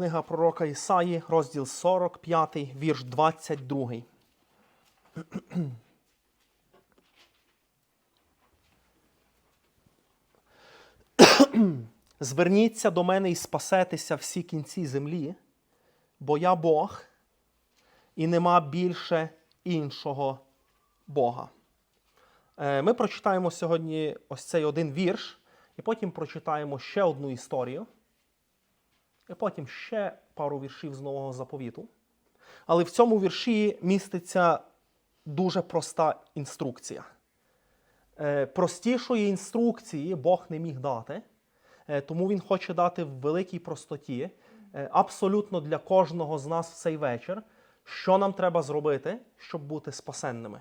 Книга пророка Ісаї, розділ 45, вірш 22. Зверніться до мене і спасетеся всі кінці землі, бо я Бог, і нема більше іншого Бога. Е, Ми прочитаємо сьогодні ось цей один вірш, і потім прочитаємо ще одну історію, і потім ще пару віршів з нового заповіту. Але в цьому вірші міститься дуже проста інструкція. Е, Простішої інструкції Бог не міг дати, е, тому Він хоче дати в великій простоті е, абсолютно для кожного з нас в цей вечір, що нам треба зробити, щоб бути спасенними.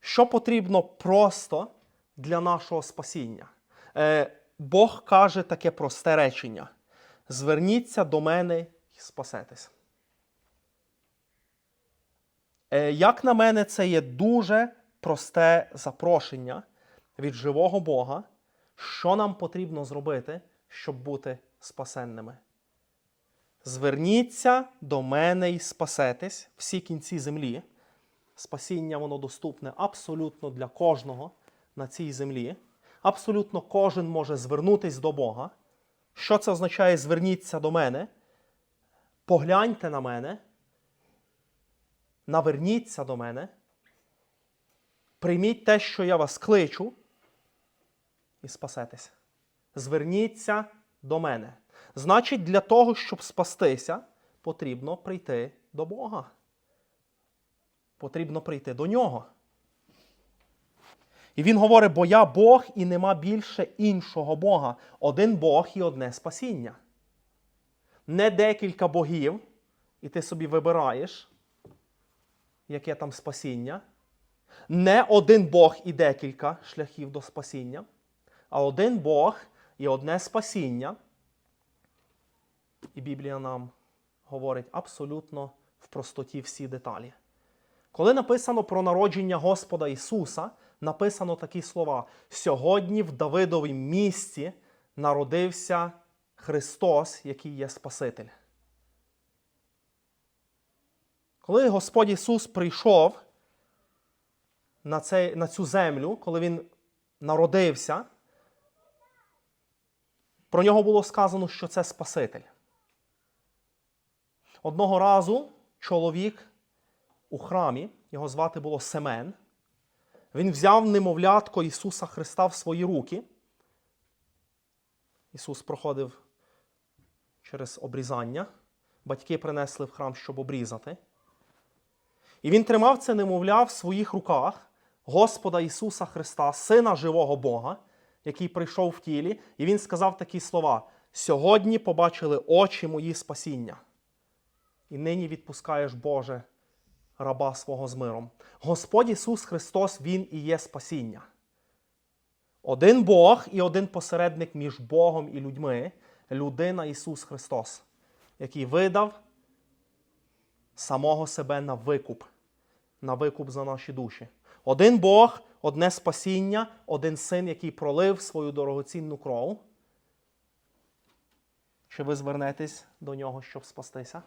Що потрібно просто для нашого спасіння? Е, Бог каже таке просте речення: зверніться до мене і спасетесь. Е, Як на мене, це є дуже просте запрошення від живого Бога, що нам потрібно зробити, щоб бути спасенними. Зверніться до мене і спасетесь всі кінці землі. Спасіння воно доступне абсолютно для кожного на цій землі. Абсолютно кожен може звернутись до Бога. Що це означає зверніться до мене? Погляньте на мене, наверніться до мене, прийміть те, що я вас кличу, і спасетесь. Зверніться до мене. Значить, для того, щоб спастися, потрібно прийти до Бога. Потрібно прийти до нього. І він говорить: бо я Бог і нема більше іншого Бога. Один Бог і одне спасіння. Не декілька богів, і ти собі вибираєш, яке там спасіння. Не один Бог і декілька шляхів до спасіння, а один Бог і одне спасіння. І Біблія нам говорить абсолютно в простоті всі деталі. Коли написано про народження Господа Ісуса, написано такі слова: сьогодні в Давидовім місті народився Христос, який є Спаситель. Коли Господь Ісус прийшов на, цей, на цю землю, коли Він народився, про нього було сказано, що це Спаситель. Одного разу чоловік у храмі, його звати було Семен, він взяв немовлятко Ісуса Христа в свої руки. Ісус проходив через обрізання. Батьки принесли в храм, щоб обрізати. І він тримав це немовля в своїх руках Господа Ісуса Христа, Сина живого Бога, який прийшов в тілі, і він сказав такі слова: Сьогодні побачили очі мої спасіння. І нині відпускаєш, Боже, раба свого з миром. Господь Ісус Христос, Він і є спасіння. Один Бог і один посередник між Богом і людьми, людина Ісус Христос, який видав самого себе на викуп, на викуп за наші душі. Один Бог, одне спасіння, один син, який пролив свою дорогоцінну кров. Чи ви звернетесь до нього, щоб спастися?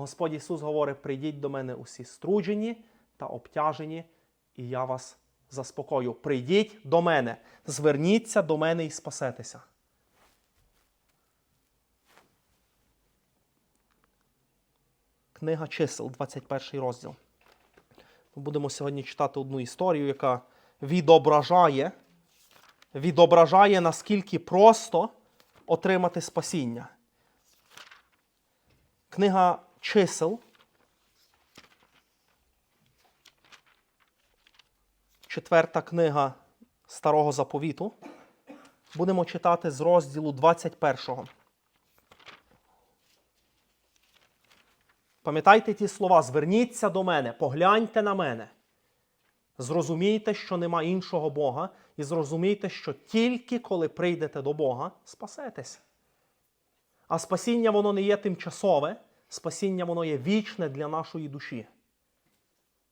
Господь Ісус говорить: прийдіть до мене усі струджені та обтяжені, і я вас заспокою. Прийдіть до мене, зверніться до мене і спасетеся. Книга чисел, 21 розділ. Ми будемо сьогодні читати одну історію, яка відображає, відображає, наскільки просто отримати спасіння. Книга чисел. Четверта книга Старого Заповіту. Будемо читати з розділу 21. Пам'ятайте ті слова, зверніться до мене, погляньте на мене. Зрозумійте, що нема іншого Бога, і зрозумійте, що тільки коли прийдете до Бога, спасетесь. А спасіння воно не є тимчасове, спасіння воно є вічне для нашої душі.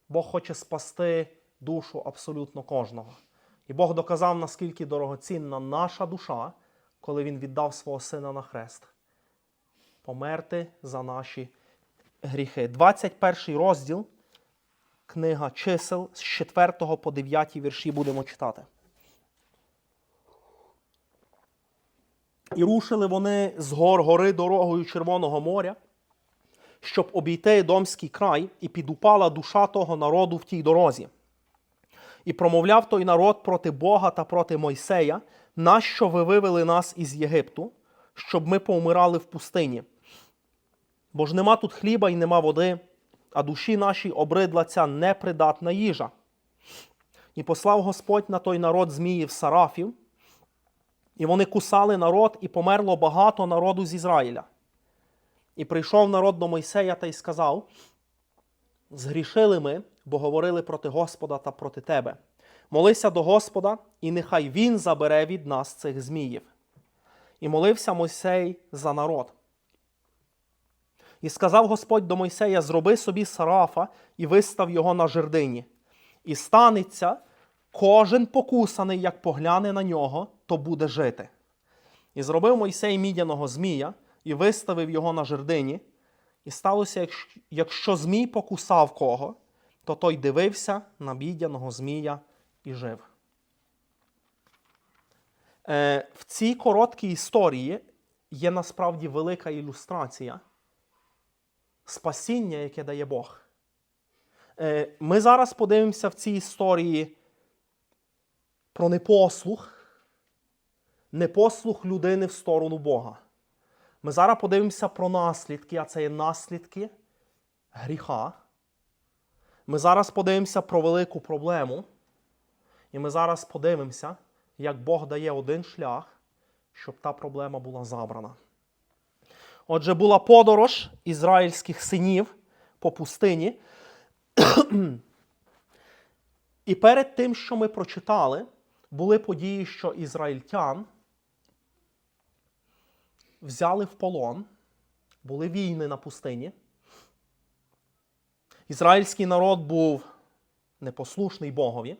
Бог хоче спасти душу абсолютно кожного. І Бог доказав, наскільки дорогоцінна наша душа, коли Він віддав свого сина на хрест. померти за наші гріхи. 21 розділ, книга чисел з 4 по 9 вірші будемо читати. І рушили вони з гор гори дорогою Червоного моря, щоб обійти Домський край, і підупала душа того народу в тій дорозі. І промовляв той народ проти Бога та проти Мойсея, нащо ви вивели нас із Єгипту, щоб ми повмирали в пустині. Бо ж нема тут хліба і нема води, а душі нашій обридла ця непридатна їжа. І послав Господь на той народ зміїв сарафів, і вони кусали народ, і померло багато народу з Ізраїля. І прийшов народ до Мойсея та й сказав: Згрішили ми, бо говорили проти Господа та проти тебе. Молися до Господа, і нехай Він забере від нас цих зміїв. І молився Мойсей за народ. І сказав Господь до Мойсея: Зроби собі сарафа і вистав його на жердині. І станеться, кожен покусаний, як погляне на нього, то буде жити. І зробив Мойсей мідяного змія і виставив його на жердині. І сталося, якщо- змій покусав кого, то той дивився на мідяного змія і жив. Е, в цій короткій історії є насправді велика ілюстрація спасіння, яке дає Бог. Е, Ми зараз подивимося в цій історії про непослух, непослух людини в сторону Бога. Ми зараз подивимося про наслідки, а це є наслідки гріха. Ми зараз подивимося про велику проблему. І ми зараз подивимося, як Бог дає один шлях, щоб та проблема була забрана. Отже, була подорож ізраїльських синів по пустині. І перед тим, що ми прочитали, були події, що ізраїльтян взяли в полон, були війни на пустині. Ізраїльський народ був непослушний Богові,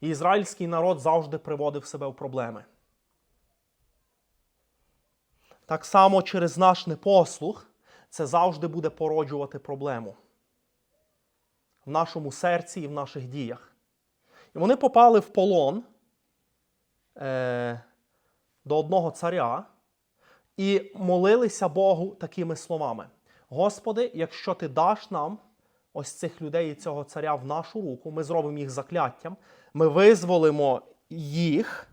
і ізраїльський народ завжди приводив себе в проблеми. Так само через наш непослух це завжди буде породжувати проблему в нашому серці і в наших діях. І вони попали в полон е, до одного царя і молилися Богу такими словами: Господи, якщо ти даш нам ось цих людей і цього царя в нашу руку, ми зробимо їх закляттям, ми визволимо їх,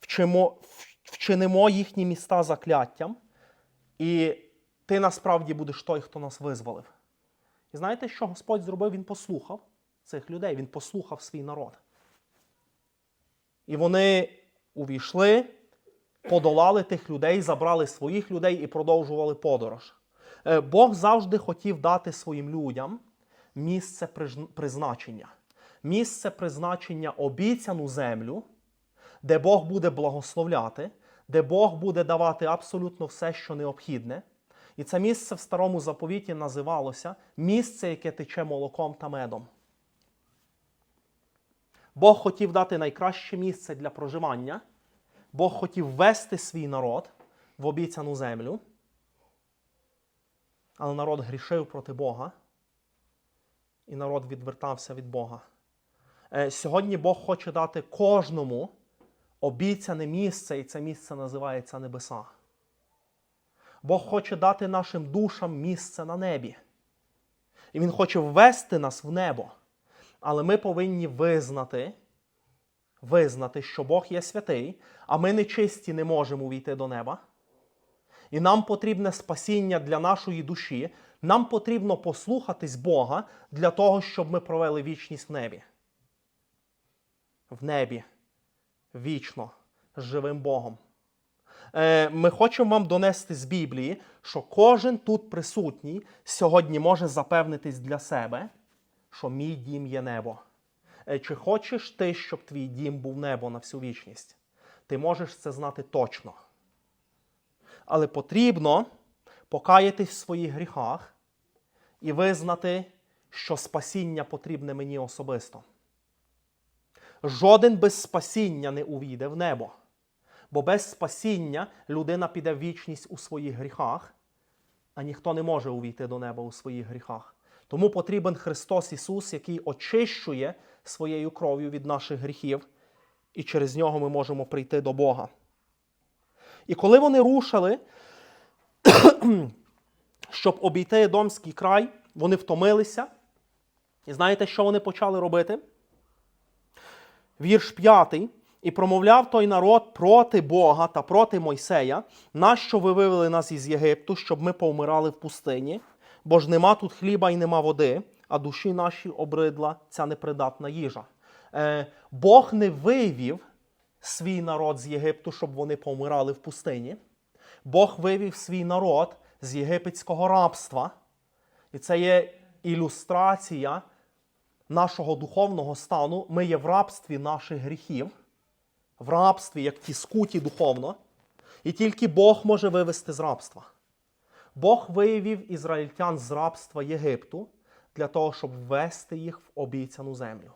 вчимо, вчинимо їхні міста закляттям, і ти насправді будеш той, хто нас визволив. І знаєте, що Господь зробив? Він послухав цих людей, він послухав свій народ. І вони увійшли, подолали тих людей, забрали своїх людей і продовжували подорож. Е, Бог завжди хотів дати своїм людям місце призначення. Місце призначення обіцяну землю, де Бог буде благословляти, де Бог буде давати абсолютно все, що необхідне. І це місце в старому заповіті називалося місце, яке тече молоком та медом. Бог хотів дати найкраще місце для проживання. Бог хотів вести свій народ в обіцяну землю. Але народ грішив проти Бога, і народ відвертався від Бога. Е, Сьогодні Бог хоче дати кожному обіцяне місце, і це місце називається небеса. Бог хоче дати нашим душам місце на небі. І Він хоче ввести нас в небо. Але ми повинні визнати, визнати, що Бог є святий, а ми нечисті не можемо війти до неба. І нам потрібне спасіння для нашої душі. Нам потрібно послухатись Бога для того, щоб ми провели вічність в небі. В небі. Вічно з живим Богом. Е, Ми хочемо вам донести з Біблії, що кожен тут присутній сьогодні може запевнитись для себе, що мій дім є небо. Е, Чи хочеш ти, щоб твій дім був небо на всю вічність? Ти можеш це знати точно. Але потрібно покаятись в своїх гріхах і визнати, що спасіння потрібне мені особисто. Жоден без спасіння не увійде в небо. Бо без спасіння людина піде в вічність у своїх гріхах а ніхто не може увійти до неба у своїх гріхах. Тому потрібен Христос Ісус, який очищує своєю кров'ю від наших гріхів, і через нього ми можемо прийти до Бога. І коли вони рушили, щоб обійти Домський край, вони втомилися. І знаєте, що вони почали робити? Вірш 5. І промовляв той народ проти Бога та проти Мойсея, нащо ви вивели нас із Єгипту, щоб ми повмирали в пустині, бо ж нема тут хліба і нема води, а душі наші обридла ця непридатна їжа. Е, Бог не вивів свій народ з Єгипту, щоб вони помирали в пустині. Бог вивів свій народ з єгипетського рабства. І це є ілюстрація нашого духовного стану. Ми є в рабстві наших гріхів, в рабстві, як ті скуті духовно. І тільки Бог може вивести з рабства. Бог виявив ізраїльтян з рабства Єгипту для того, щоб ввести їх в обіцяну землю,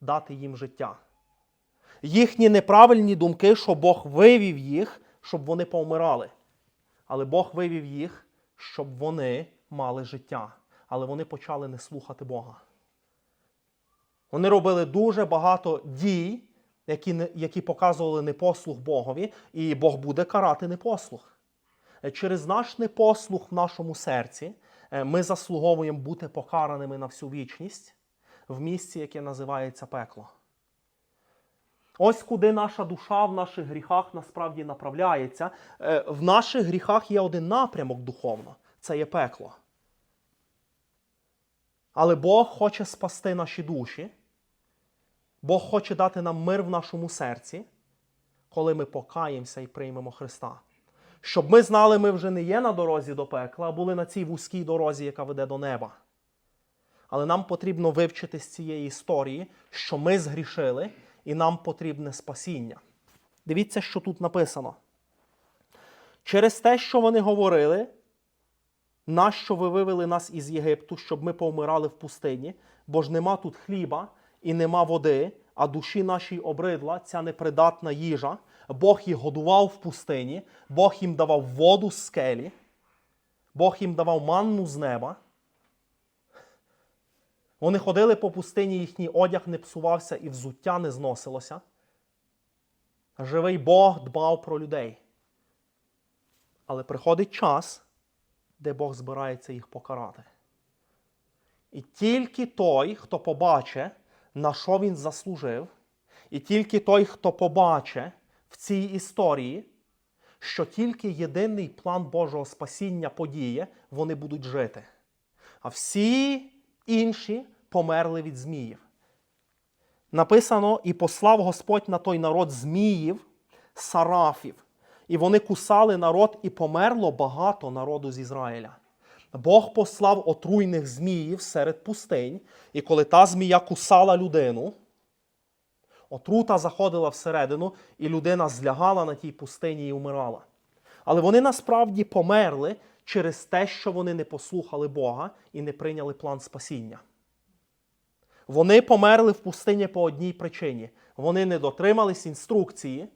дати їм життя. Їхні неправильні думки, що Бог вивів їх, щоб вони повмирали. Але Бог вивів їх, щоб вони мали життя. Але вони почали не слухати Бога. Вони робили дуже багато дій, які, які показували непослух Богові, і Бог буде карати непослух. Через наш непослух в нашому серці ми заслуговуємо бути покараними на всю вічність в місці, яке називається пекло. Ось куди наша душа в наших гріхах насправді направляється. Е, В наших гріхах є один напрямок духовно це є пекло. Але Бог хоче спасти наші душі. Бог хоче дати нам мир в нашому серці, коли ми покаємося і приймемо Христа. Щоб ми знали, ми вже не є на дорозі до пекла, а були на цій вузькій дорозі, яка веде до неба. Але нам потрібно вивчити з цієї історії, що ми згрішили, і нам потрібне спасіння. Дивіться, що тут написано. Через те, що вони говорили, нащо ви вивели нас із Єгипту, щоб ми повмирали в пустині, бо ж нема тут хліба і нема води, а душі нашій обридла ця непридатна їжа. Бог їх годував в пустині, Бог їм давав воду з скелі, Бог їм давав манну з неба. Вони ходили по пустині, їхній одяг не псувався і взуття не зносилося. Живий Бог дбав про людей. Але приходить час, де Бог збирається їх покарати. І тільки той, хто побачить, на що він заслужив, і тільки той, хто побачить в цій історії, що тільки єдиний план Божого спасіння подіє, вони будуть жити. А всі інші померли від зміїв. Написано: і послав Господь на той народ зміїв, сарафів, і вони кусали народ, і померло багато народу з Ізраїля. Бог послав отруйних зміїв серед пустинь, і коли та змія кусала людину, отрута заходила всередину, і людина злягала на тій пустині і вмирала. Але вони насправді померли через те, що вони не послухали Бога і не прийняли план спасіння. Вони померли в пустині по одній причині. Вони не дотримались інструкції,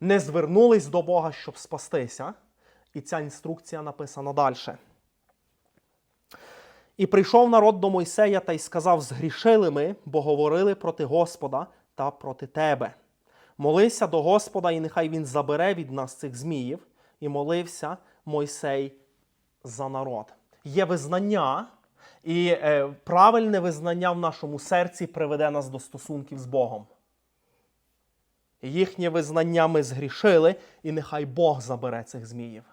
не звернулись до Бога, щоб спастися. І ця інструкція написана далі. І прийшов народ до Мойсея та й сказав: Згрішили ми, бо говорили проти Господа та проти тебе. Молися до Господа, і нехай Він забере від нас цих зміїв, і молився Мойсей за народ. Є визнання, і е, правильне визнання в нашому серці приведе нас до стосунків з Богом. Їхнє визнання ми згрішили, і нехай Бог забере цих зміїв.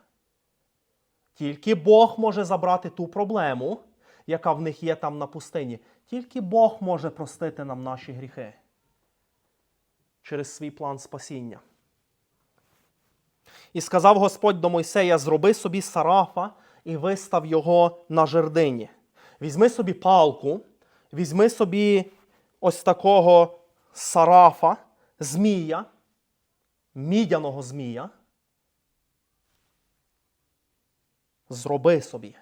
Тільки Бог може забрати ту проблему, яка в них є там на пустині. Тільки Бог може простити нам наші гріхи через свій план спасіння. І сказав Господь до Мойсея: зроби собі сарафа і вистав його на жердині. Візьми собі палку, візьми собі ось такого сарафа, змія, мідяного змія. Зроби собі.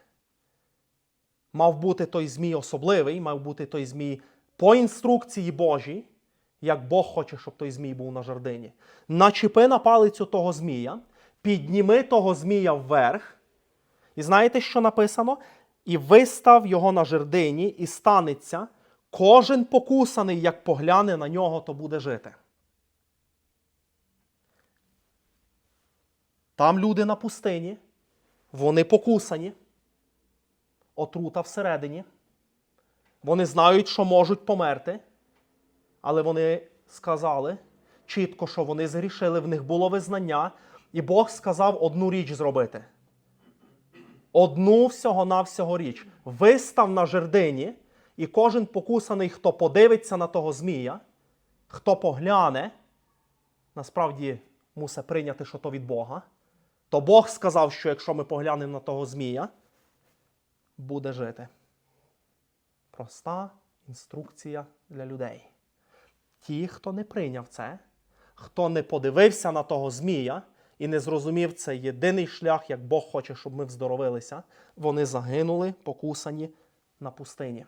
Мав бути той змій особливий, мав бути той змій по інструкції Божій, як Бог хоче, щоб той змій був на жердині. Начепи на палицю того змія, підніми того змія вверх І знаєте, що написано? І вистав його на жердині, і станеться, кожен покусаний, як погляне на нього, то буде жити. Там люди на пустині, вони покусані, отрута всередині. Вони знають, що можуть померти, але вони сказали чітко, що вони згрішили, в них було визнання, і Бог сказав одну річ зробити. Одну всього-навсього річ. Вистав на жердині, і кожен покусаний, хто подивиться на того Змія, хто погляне, насправді мусить прийняти, що то від Бога. То Бог сказав, що якщо ми поглянемо на того Змія, буде жити. Проста інструкція для людей. Ті, хто не прийняв це, хто не подивився на того Змія і не зрозумів це єдиний шлях, як Бог хоче, щоб ми вздоровилися, вони загинули, покусані на пустині.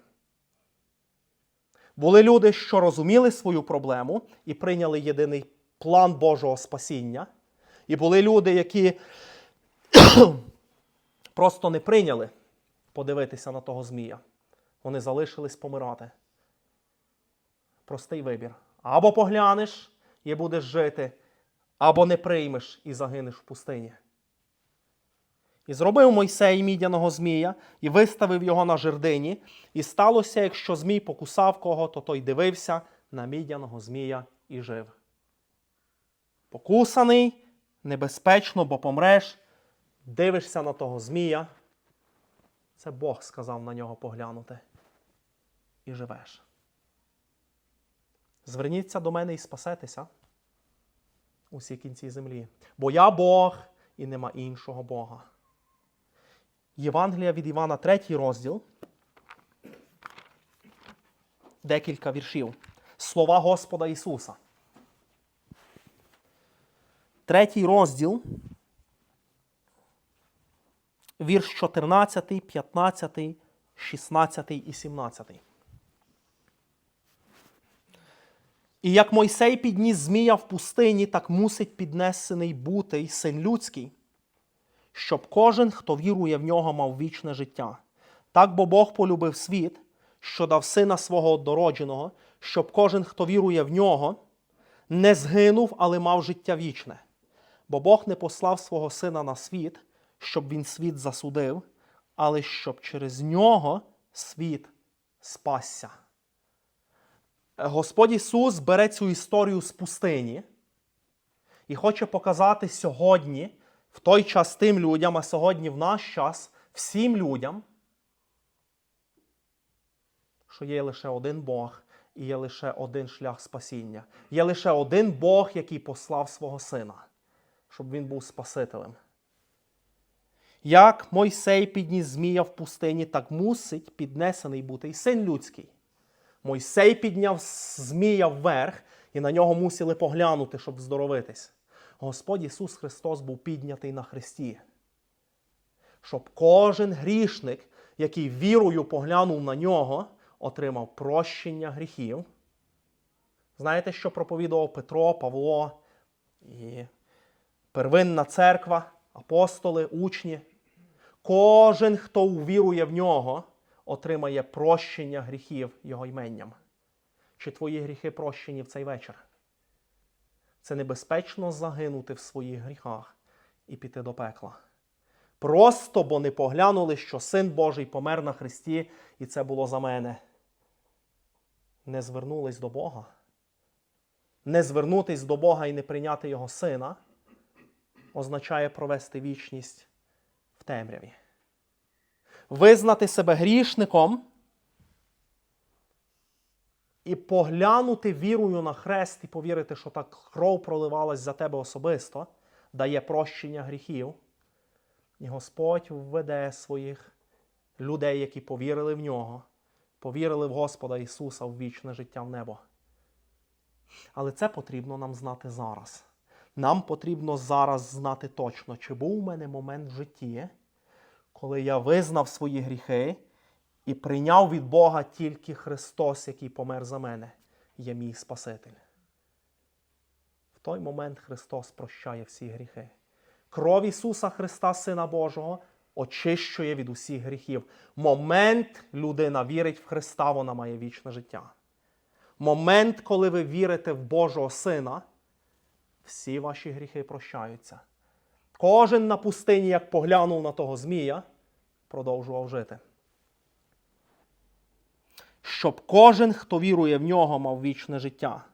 Були люди, що розуміли свою проблему і прийняли єдиний план Божого спасіння. І були люди, які просто не прийняли подивитися на того Змія. Вони залишились помирати. Простий вибір. Або поглянеш і будеш жити, або не приймеш і загинеш в пустині. І зробив Мойсей мідяного змія, і виставив його на жердині, і сталося, якщо змій покусав кого, то той дивився на мідяного змія і жив. Покусаний, небезпечно, бо помреш, дивишся на того змія. Це Бог сказав на нього поглянути. І живеш. Зверніться до мене і спасетеся усі кінці землі. Бо я Бог і нема іншого Бога. Євангелія від Івана, третій розділ. Декілька віршів. Слова Господа Ісуса. Третій розділ. Вірш 14, 15, 16 і 17. І як Мойсей підніс змія в пустині, так мусить піднесений бути й син людський, щоб кожен, хто вірує в нього, мав вічне життя. Так бо Бог полюбив світ, що дав сина свого однородженого, щоб кожен, хто вірує в нього, не згинув, але мав життя вічне. Бо Бог не послав свого сина на світ, щоб він світ засудив, але щоб через нього світ спасся. Господь Ісус бере цю історію з пустині і хоче показати сьогодні, в той час тим людям, а сьогодні в наш час всім людям, що є лише один Бог і є лише один шлях спасіння. Є лише один Бог, який послав свого Сина, щоб він був Спасителем. Як Мойсей підніс змія в пустині, так мусить піднесений бути і син людський. Мойсей підняв змія вверх, і на нього мусили поглянути, щоб здоровитись. Господь Ісус Христос був піднятий на хресті, щоб кожен грішник, який вірою поглянув на нього, отримав прощення гріхів. Знаєте, що проповідував Петро, Павло і первинна церква, апостоли, учні? Кожен, хто увірує в нього, отримає прощення гріхів Його іменням. Чи твої гріхи прощені в цей вечір? Це небезпечно загинути в своїх гріхах і піти до пекла. Просто бо не поглянули, що Син Божий помер на Христі, і це було за мене. Не звернулись до Бога. Не звернутись до Бога і не прийняти Його Сина означає провести вічність темряві визнати себе грішником і поглянути вірою на хрест і повірити, що так кров проливалась за тебе особисто, дає прощення гріхів. І Господь введе своїх людей, які повірили в нього, повірили в Господа Ісуса в вічне життя в небо. Але це потрібно нам знати зараз. Нам потрібно зараз знати точно, чи був у мене момент в житті, коли я визнав свої гріхи і прийняв від Бога тільки Христос, який помер за мене, є мій Спаситель. В той момент Христос прощає всі гріхи. Кров Ісуса Христа, Сина Божого, очищує від усіх гріхів. Момент людина вірить в Христа, вона має вічне життя. Момент, коли ви вірите в Божого Сина, всі ваші гріхи прощаються. Кожен на пустині, як поглянув на того Змія, продовжував жити. Щоб кожен, хто вірує в нього, мав вічне життя.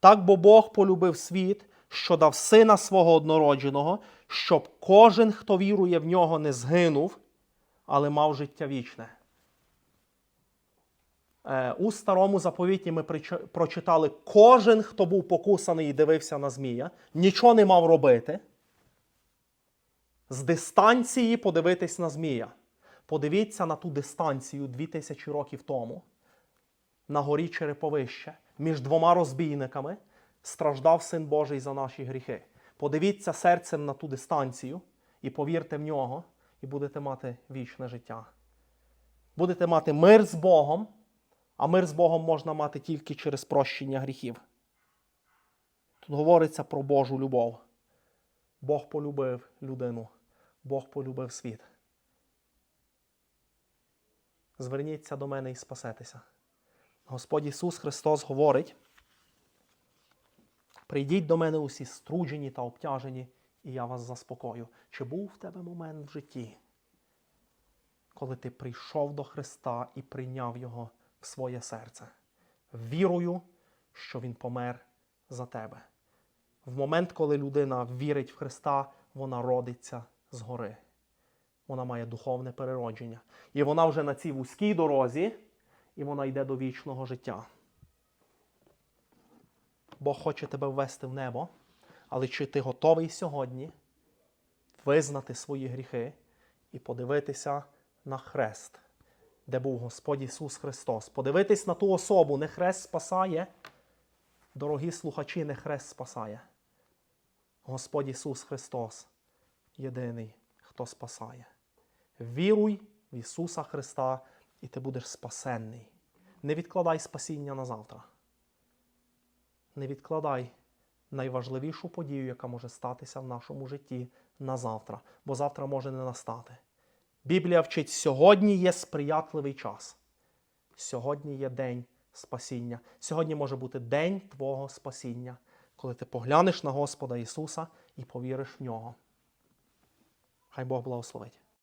Так бо Бог полюбив світ, що дав сина свого однородженого, щоб кожен, хто вірує в нього, не згинув, але мав життя вічне. Е, У старому заповіті ми прочитали, кожен, хто був покусаний і дивився на Змія, нічого не мав робити. З дистанції подивитись на Змія. Подивіться на ту дистанцію 2000 років тому на горі Череповище між двома розбійниками страждав Син Божий за наші гріхи. Подивіться серцем на ту дистанцію і повірте в нього, і будете мати вічне життя. Будете мати мир з Богом, а мир з Богом можна мати тільки через прощення гріхів. Тут говориться про Божу любов. Бог полюбив людину, Бог полюбив світ. Зверніться до мене і спасетеся. Господь Ісус Христос говорить: прийдіть до мене усі струджені та обтяжені, і я вас заспокою. Чи був в тебе момент в житті, коли ти прийшов до Христа і прийняв Його в своє серце, вірою, що Він помер за тебе? В момент, коли людина вірить в Христа, вона родиться згори. Вона має духовне переродження. І вона вже на цій вузькій дорозі і вона йде до вічного життя. Бог хоче тебе ввести в небо, але чи ти готовий сьогодні визнати свої гріхи і подивитися на хрест, де був Господь Ісус Христос? Подивитись на ту особу, не хрест спасає. Дорогі слухачі, не хрест спасає. Господь Ісус Христос єдиний, хто спасає. Віруй в Ісуса Христа і ти будеш спасенний. Не відкладай спасіння на завтра. Не відкладай найважливішу подію, яка може статися в нашому житті на завтра, бо завтра може не настати. Біблія вчить, сьогодні є сприятливий час. Сьогодні є день спасіння. Сьогодні може бути день Твого спасіння, коли ти поглянеш на Господа Ісуса і повіриш в нього. Хай Бог благословить.